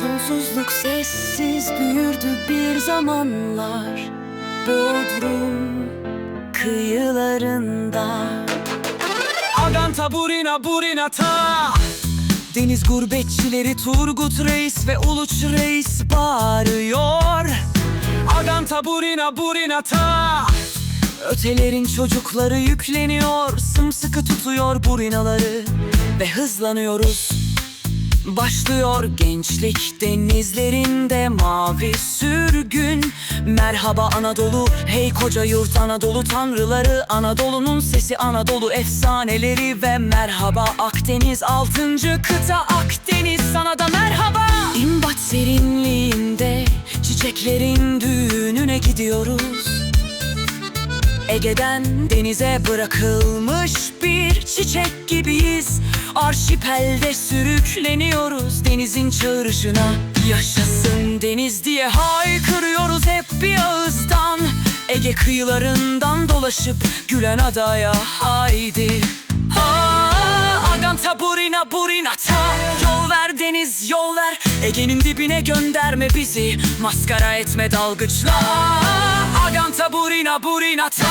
Sonsuzluk sessiz büyürdü bir zamanlar. Bodrum kıyılarında. Aganta burina burina ta. Deniz gurbetçileri Turgut Reis ve Uluç Reis bağırıyor. Aganta burina burina ta. Ötelerin çocukları yükleniyor Sımsıkı tutuyor burinaları Ve hızlanıyoruz Başlıyor gençlik denizlerinde mavi sürgün. Merhaba Anadolu hey koca yurt Anadolu tanrıları. Anadolu'nun sesi Anadolu efsaneleri ve merhaba Akdeniz altıncı kıta Akdeniz. Sana da merhaba. İmbat serinliğinde çiçeklerin düğününe gidiyoruz Ege'den denize bırakılmış bir çiçek gibiyiz. Arşipelde sürükleniyoruz denizin çağrışına. Yaşasın deniz diye haykırıyoruz hep bir ağızdan. Ege kıyılarından dolaşıp Gülen adaya haydi burina burina. Ta Yol ver deniz yol ver. Ege'nin dibine gönderme bizi. Maskara etme dalgıçlar. Aganta burina burina. Ta